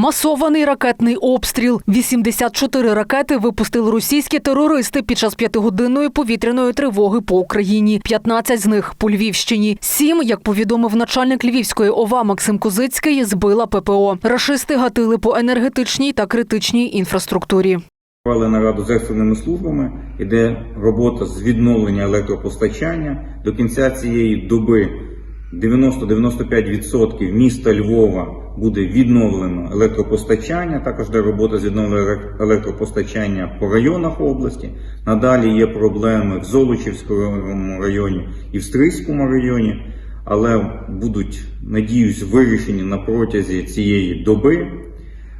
Масований ракетний обстріл. 84 ракети випустили російські терористи під час п'ятигодинної повітряної тривоги по Україні. 15 з них по Львівщині. Сім, як повідомив начальник Львівської ОВА Максим Козицький, збила ППО. Рашисти гатили по енергетичній та критичній інфраструктурі. Провели нараду з екстреними службами, іде робота з відновлення електропостачання. До кінця цієї доби 90-95% міста Львова буде відновлено електропостачання. Також йде робота з відновлення електропостачання по районах області. Надалі є проблеми в Золочівському районі і в Стрийському районі, але будуть, надіюсь, вирішені на протязі цієї доби.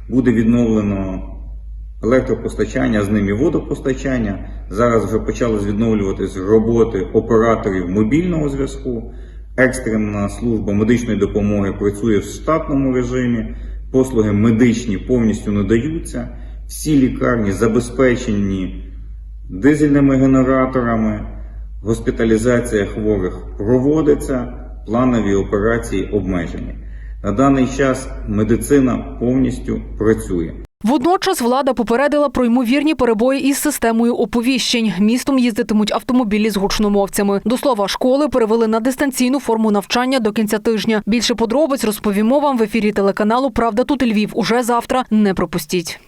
Буде відновлено електропостачання, з ним і водопостачання. Зараз вже почали відновлюватись роботи операторів мобільного зв'язку. Екстрена служба медичної допомоги працює в штатному режимі. Послуги медичні повністю надаються. Всі лікарні забезпечені дизельними генераторами. Госпіталізація хворих проводиться, планові операції обмежені. На даний час медицина повністю працює. Водночас влада попередила про ймовірні перебої із системою оповіщень. Містом їздитимуть автомобілі з гучномовцями. До слова, школи перевели на дистанційну форму навчання до кінця тижня. Більше подробиць розповімо вам в ефірі телеканалу Правда тут Львів. Уже завтра не пропустіть.